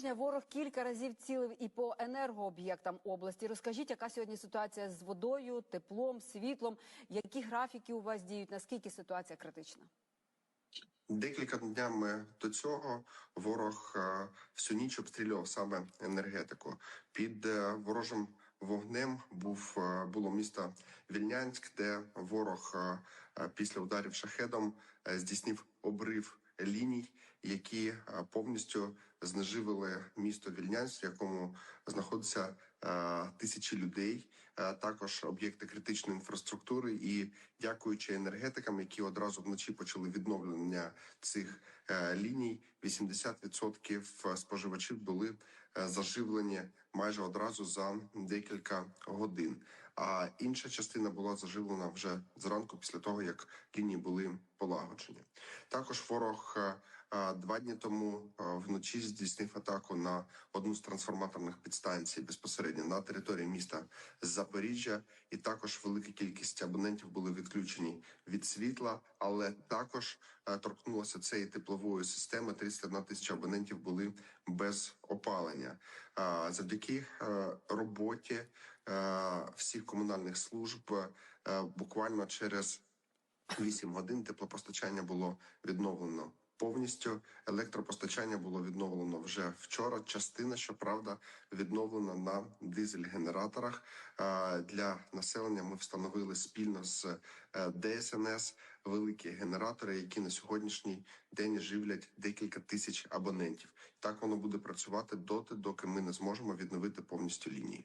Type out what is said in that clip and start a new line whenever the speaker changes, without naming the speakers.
тижня ворог кілька разів цілив і по енергооб'єктам області. Розкажіть, яка сьогодні ситуація з водою, теплом, світлом? Які графіки у вас діють? Наскільки ситуація критична?
Декілька днями до цього ворог е, всю ніч обстрілював саме енергетику. Під е, ворожим вогнем був е, було місто Вільнянськ, де ворог після ударів шахедом здійснив обрив ліній, які е, повністю знеживили місто Вільнянськ, в якому знаходиться е, тисячі людей, е, також об'єкти критичної інфраструктури. І дякуючи енергетикам, які одразу вночі почали відновлення цих ліній, 80% споживачів були заживлені майже одразу за декілька годин. А інша частина була заживлена вже зранку, після того як лінії були полагоджені. Також ворог е, е, два дні тому е, вночі здійснив атаку на одну з трансформаторних підстанцій безпосередньо на території міста Запоріжжя, і також велика кількість абонентів були відключені від світла, але також торкнулося цієї теплової системи. 31 тисяча абонентів були без опалення. Завдяки роботі всіх комунальних служб буквально через 8 годин теплопостачання було відновлено повністю. Електропостачання було відновлено вже вчора. Частина, щоправда, відновлена на дизель-генераторах. Для населення ми встановили спільно з е, ДСНС великі генератори, які на сьогоднішній день живлять декілька тисяч абонентів. Так воно буде працювати доти, доки ми не зможемо відновити повністю лінії.